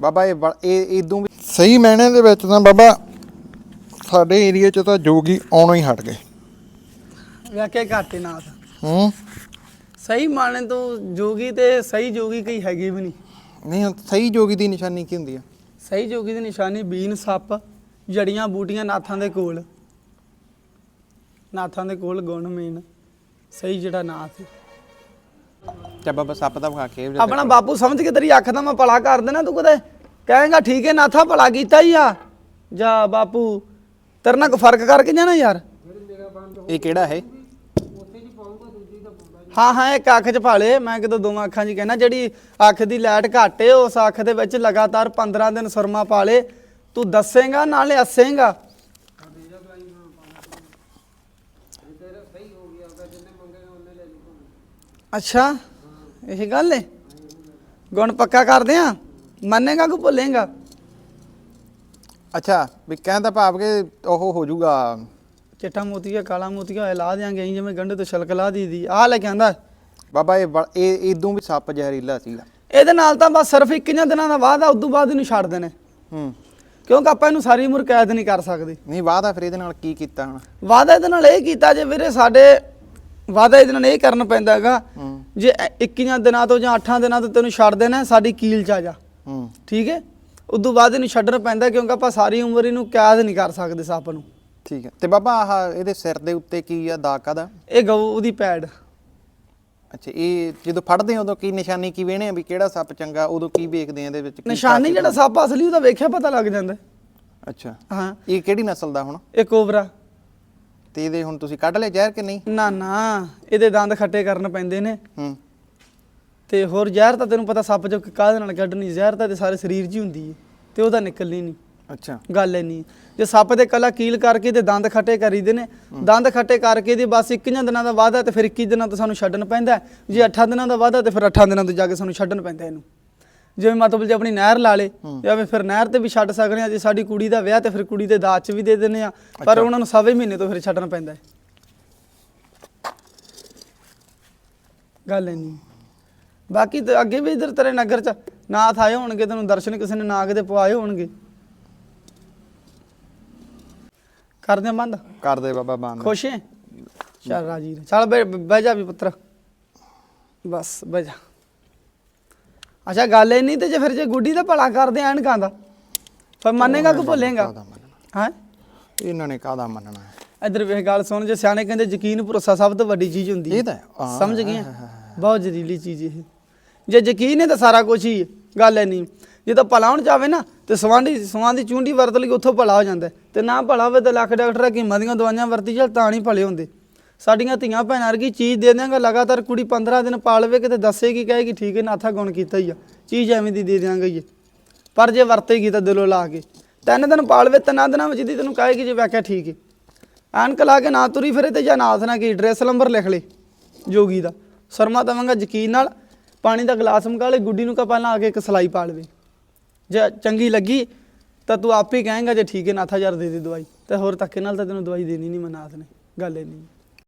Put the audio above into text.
ਬਾਬਾ ਇਹ ਇਹ ਇਦੋਂ ਵੀ ਸਹੀ ਮੈਨੇ ਦੇ ਵਿੱਚ ਤਾਂ ਬਾਬਾ ਸਾਡੇ ਏਰੀਆ 'ਚ ਤਾਂ ਜੋਗੀ ਆਉਣੋਂ ਹੀ ਹਟ ਗਏ। ਵੇਖੇ ਘਾਟੇ ਨਾਥ ਹੂੰ। ਸਹੀ ਮਾਣੇ ਤੋਂ ਜੋਗੀ ਤੇ ਸਹੀ ਜੋਗੀ ਕਈ ਹੈਗੇ ਵੀ ਨਹੀਂ। ਨਹੀਂ ਹੁਣ ਸਹੀ ਜੋਗੀ ਦੀ ਨਿਸ਼ਾਨੀ ਕੀ ਹੁੰਦੀ ਆ? ਸਹੀ ਜੋਗੀ ਦੀ ਨਿਸ਼ਾਨੀ ਬੀਨ ਸੱਪ ਜੜੀਆਂ ਬੂਟੀਆਂ ਨਾਥਾਂ ਦੇ ਕੋਲ। ਨਾਥਾਂ ਦੇ ਕੋਲ ਗੁਣ ਮੇਨ। ਸਹੀ ਜਿਹੜਾ ਨਾਥ ਹੈ। ਚਾ ਬਾਬਾ ਸੱਪ ਦਾ ਵਿਖਾ ਕੇ ਆਪਣਾ ਬਾਪੂ ਸਮਝ ਕੇ ਤੇਰੀ ਅੱਖ ਦਾ ਮੈਂ ਭਲਾ ਕਰ ਦੇਣਾ ਤੂੰ ਕਦੇ ਕਹੇਗਾ ਠੀਕ ਹੈ ਨਾਥਾ ਭਲਾ ਕੀਤਾ ਹੀ ਆ। ਜਾ ਬਾਪੂ ਤੇਰੇ ਨਾਲ ਕੋ ਫ਼ਰਕ ਕਰਕੇ ਜਾਣਾ ਯਾਰ? ਇਹ ਕਿਹੜਾ ਹੈ? ਹਾਂ ਹਾਂ ਇੱਕ ਅੱਖ 'ਚ ਭਾਲੇ ਮੈਂ ਕਿਦੋਂ ਦੋਵਾਂ ਅੱਖਾਂ 'ਚ ਹੀ ਕਹਿਣਾ ਜਿਹੜੀ ਅੱਖ ਦੀ ਲਾਈਟ ਘੱਟ ਏ ਉਸ ਅੱਖ ਦੇ ਵਿੱਚ ਲਗਾਤਾਰ 15 ਦਿਨ ਸੁਰਮਾ ਪਾਲੇ ਤੂੰ ਦੱਸੇਗਾ ਨਾਲੇ ਅੱਸੇਗਾ ਅੱਛਾ। ਇਹ ਗੱਲ ਏ? ਗੁਣ ਪੱਕਾ ਕਰਦੇ ਆ? ਮੰਨੇਗਾ ਕਿ ਭੁੱਲੇਗਾ? ਅੱਛਾ ਵੀ ਕਹਿੰਦਾ ਭਾਵ ਕਿ ਉਹ ਹੋ ਜਾਊਗਾ ਚਿੱਟਾ ਮੋਤੀਆ ਕਾਲਾ ਮੋਤੀਆ ਹੋਇਆ ਲਾ ਦਿਆਂਗੇ ਜਿਵੇਂ ਗੰਢੇ ਤੋਂ ਛਲਕ ਲਾ ਦੀਦੀ ਆਹ ਲੈ ਕੇ ਆਂਦਾ। ਬਾਬਾ ਇਹ ਇਦੋਂ ਵੀ ਸੱਪ ਜ਼ਹਿਰੀਲਾ ਸੀਗਾ। ਇਹਦੇ ਨਾਲ ਤਾਂ ਬਸ ਸਿਰਫ ਇੱਕੀਆਂ ਦਿਨਾਂ ਦਾ ਬਾਅਦ ਆ ਉਦੋਂ ਬਾਅਦ ਇਹਨੂੰ ਛੱਡ ਦੇਣੇ। ਹੂੰ। ਕਿਉਂਕਿ ਆਪਾਂ ਇਹਨੂੰ ਸਾਰੀ ਉਮਰ ਕੈਦ ਨਹੀਂ ਕਰ ਸਕਦੇ। ਨਹੀਂ ਵਾਦਾ ਫਿਰ ਇਹਦੇ ਨਾਲ ਕੀ ਕੀਤਾ ਹੁਣ? ਵਾਅਦਾ ਇਹਦੇ ਨਾਲ ਇਹ ਕੀਤਾ ਜੇ ਵੀਰੇ ਸਾਡੇ ਵਾਅਦਾ ਇਹਦੇ ਨਾਲ ਇਹ ਕਰਨ ਪੈਂਦਾ ਹੈਗਾ ਹੂੰ। ਜੇ 21 ਦਿਨਾਂ ਤੋਂ ਜਾਂ 8 ਦਿਨਾਂ ਤੋਂ ਤੈਨੂੰ ਛੱਡ ਦੇਣਾ ਸਾਡੀ ਕੀਲ ਚ ਆ ਜਾ। ਹੂੰ। ਠੀਕ ਹੈ? ਉਦੋਂ ਬਾਅਦ ਇਹਨੂੰ ਛੱਡਣਾ ਪੈਂਦਾ ਕਿਉਂਕਿ ਆਪਾਂ ਸਾਰੀ ਉਮਰ ਇਹਨੂੰ ਕੈਦ ਨਹੀਂ ਕਰ ਸਕਦੇ ਸੱਪ ਨੂੰ। ਠੀਕ ਹੈ। ਤੇ ਬਾਬਾ ਆਹ ਇਹਦੇ ਸਿਰ ਦੇ ਉੱਤੇ ਕੀ ਆ ਦਾਗ ਕਾਦਾ ਇਹ ਗਊ ਉਹਦੀ ਪੈੜ ਅੱਛਾ ਇਹ ਜਦੋਂ ਫੜਦੇ ਆ ਉਦੋਂ ਕੀ ਨਿਸ਼ਾਨੀ ਕੀ ਵੇਣੇ ਆ ਵੀ ਕਿਹੜਾ ਸੱਪ ਚੰਗਾ ਉਦੋਂ ਕੀ ਵੇਖਦੇ ਆ ਇਹਦੇ ਵਿੱਚ? ਕੀ ਨਿਸ਼ਾਨੀ ਜਿਹੜਾ ਸੱਪ ਅਸਲੀ ਉਹਦਾ ਵੇਖਿਆ ਪਤਾ ਲੱਗ ਜਾਂਦਾ। ਅੱਛਾ। ਹਾਂ। ਇਹ ਕਿਹੜੀ ਨਸਲ ਦਾ ਹੁਣ? ਇਹ ਕੋਬਰਾ। ਤੇ ਇਹਦੇ ਹੁਣ ਤੁਸੀਂ ਕੱਢ ਲਏ ਜ਼ਹਿਰ ਕਿ ਨਹੀਂ? ਨਾ ਨਾ ਇਹਦੇ ਦੰਦ ਖੱਟੇ ਕਰਨ ਪੈਂਦੇ ਨੇ। ਹੂੰ। ਤੇ ਹੋਰ ਜ਼ਹਿਰ ਤਾਂ ਤੈਨੂੰ ਪਤਾ ਸੱਪ ਜੋ ਕਾਹਦੇ ਨਾਲ ਕੱਢਣੀ ਜ਼ਹਿਰ ਤਾਂ ਤੇ ਸਾਰੇ ਸਰੀਰ 'ਚ ਹੀ ਹੁੰਦੀ ਹੈ ਤੇ ਉਹਦਾ ਨਿਕਲਣੀ ਨਹੀਂ। ਅੱਛਾ। ਗੱਲ ਇਹ ਨਹੀਂ ਜੇ ਸੱਪ ਦੇ ਕਲਾ ਕੀਲ ਕਰਕੇ ਤੇ ਦੰਦ ਖੱਟੇ ਕਰੀਦੇ ਨੇ ਦੰਦ ਖੱਟੇ ਕਰਕੇ ਤੇ ਬਸ 21 ਦਿਨਾਂ ਦਾ ਵਾਅਦਾ ਤੇ ਫਿਰ 21 ਦਿਨਾਂ ਤੋਂ ਸਾਨੂੰ ਛੱਡਣ ਪੈਂਦਾ ਹੈ। ਜੇ 8 ਦਿਨਾਂ ਦਾ ਵਾਅਦਾ ਤੇ ਫਿਰ 8 ਦਿਨਾਂ ਤੋਂ ਜਾ ਕੇ ਸਾਨੂੰ ਛੱਡਣ ਪੈਂਦਾ ਇਹਨੂੰ। ਜਿਵੇਂ ਮਤਲਬ ਜੇ ਆਪਣੀ ਨਹਿਰ ਲਾ ਲੇ ਜਾਂ ਫਿਰ ਨਹਿਰ ਤੇ ਵੀ ਛੱਡ ਸਕਦੇ ਆ ਜੇ ਸਾਡੀ ਕੁੜੀ ਦਾ ਵਿਆਹ ਤੇ ਫਿਰ ਕੁੜੀ ਦੇ ਦਾਜ ਚ ਵੀ ਦੇ ਦਿੰਦੇ ਆ ਪਰ ਉਹਨਾਂ ਨੂੰ ਸਵੇ ਮਹੀਨੇ ਤੋਂ ਫਿਰ ਛੱਡਣਾ ਪੈਂਦਾ ਹੈ। ਗੱਲ ਨਹੀਂ। ਬਾਕੀ ਤੇ ਅੱਗੇ ਵੀ ਇਧਰ ਤੇਰੇ ਨਗਰ ਚ ਨਾਥ ਆਏ ਹੋਣਗੇ ਤੈਨੂੰ ਦਰਸ਼ਨ ਕਿਸੇ ਨੇ ਨਾਗ ਦੇ ਪਵਾਏ ਹੋਣਗੇ। ਕਰਦੇ ਆ ਬੰਦ? ਕਰ ਦੇ ਬਾਬਾ ਬੰਦ। ਖੁਸ਼ ਹੈ? ਚੱਲ ਰਾਜੀ। ਚੱਲ ਬਹਿ ਜਾ ਵੀ ਪੁੱਤਰ। ਬਸ ਬਹਿ ਜਾ। ਅੱਛਾ ਗੱਲ ਇਹ ਨਹੀਂ ਤੇ ਜੇ ਫਿਰ ਜੇ ਗੁੱਡੀ ਦਾ ਭਲਾ ਕਰਦੇ ਐਨਕਾਂ ਦਾ ਫਿਰ ਮੰਨੇਗਾ ਕਿ ਭੁੱਲੇਗਾ? ਕਾਹਦਾ ਮੰਨਣਾ? ਹਾਂ? ਇਹਨਾਂ ਨੇ ਕਾਹਦਾ ਮੰਨਣਾ? ਹੈ ਇਧਰ ਵੇਖ ਗੱਲ ਸੁਣ ਜੇ ਸਿਆਣੇ ਕਹਿੰਦੇ ਯਕੀਨ ਭਰੋਸਾ ਸਭ ਤੋਂ ਵੱਡੀ ਚੀਜ਼ ਹੁੰਦੀ ਇਹ ਤਾਂ ਹੈ। ਹਾਂ, ਸਮਝ ਗਏ ਬਹੁਤ ਜ਼ਰੀਲੀ ਚੀਜ਼ ਇਹ। ਜੇ ਯਕੀਨ ਹੈ ਤਾਂ ਸਾਰਾ ਕੁਝ ਹੀ ਹੈ। ਗੱਲ ਹੈ ਨਹੀਂ ਜੇ ਤਾਂ ਭਲਾ ਹੋਣ ਚਾਵੇ ਨਾ ਤੇ ਸਵਾਂਡੀ ਸਵਾਂ ਦੀ ਚੁੰਡੀ ਵਰਤ ਲਈ ਉੱਥੋਂ ਭਲਾ ਹੋ ਜਾਂਦਾ ਹੈ। ਤੇ ਨਾ ਭਲਾ ਹੋਵੇ ਤਾਂ ਲੱਖ ਡਾਕਟਰ ਹਕੀਮਾਂ ਦੀਆਂ ਦਵਾਈਆਂ ਵਰਤੀ ਚੱਲ ਤਾਂ ਨਹੀਂ ਭਲੇ ਹੁੰਦੇ। ਸਾਡੀਆਂ ਧੀਆਂ ਭੈਣਾਂ ਵਰਗੀ ਚੀਜ਼ ਦੇ ਦਿਆਂਗਾ, ਲਗਾਤਾਰ ਕੁੜੀ 15 ਦਿਨ ਪਾਲ ਲਵੇ ਕਿਤੇ ਦੱਸੇਗੀ, ਕਹੇਗੀ, ਠੀਕ ਹੈ, ਨਾਥਾ ਗੁਣ ਕੀਤਾ ਹੀ ਆ। ਚੀਜ਼ ਐਵੇਂ ਦੀ ਦੇ ਦਿਆਂਗੇ ਹੀ ਪਰ ਜੇ ਵਰਤੇਗੀ ਤਾਂ ਦਿਲੋਂ ਲਾ ਕੇ। ਤਿੰਨ ਦਿਨ ਪਾਲਵੇ, ਤਿੰਨਾਂ ਦਿਨਾਂ ਵਿੱਚ ਦੀ ਤੈਨੂੰ ਕਹੇਗੀ ਜੇ ਵਾਕਿਆ ਠੀਕ ਹੈ। ਐਨਕ ਲਾ ਕੇ ਨਾ ਤੁਰੀ ਫਿਰੇ ਤੇ ਜਾਂ ਨਾਥ ਨਾ ਕੀ ਡਰੈਸ ਨੰਬਰ ਲਿਖ ਲੈ, ਜੋਗੀ ਦਾ। ਸਰਮਾ ਦਵਾਂਗਾ ਯਕੀਨ ਨਾਲ, ਪਾਣੀ ਦਾ ਗਲਾਸ ਮੰਗਾ ਲੈ, ਗੁੱਡੀ ਨੂੰ ਕਹ ਪਹਿਲਾਂ ਆ ਕੇ ਇੱਕ ਸਲਾਈ ਪਾ ਲਵੇ ਜੇ ਚੰਗੀ ਲੱਗੀ, ਤਾਂ ਤੂੰ ਆਪੇ ਕਹੇਂਗਾ ਜੇ ਠੀਕ ਹੈ, ਨਾਥਾ ਯਾਰ ਦੇ ਦੇ ਦਵਾਈ। ਤੇ ਹੋਰ ਧੱਕੇ ਨਾਲ ਤਾਂ ਤੈਨੂੰ ਦਵਾਈ ਦੇਣੀ ਨਹੀਂ ਮੈਂ ਨਾਥ ਨੇ, ਗੱਲ ਇਹ ਨਹੀਂ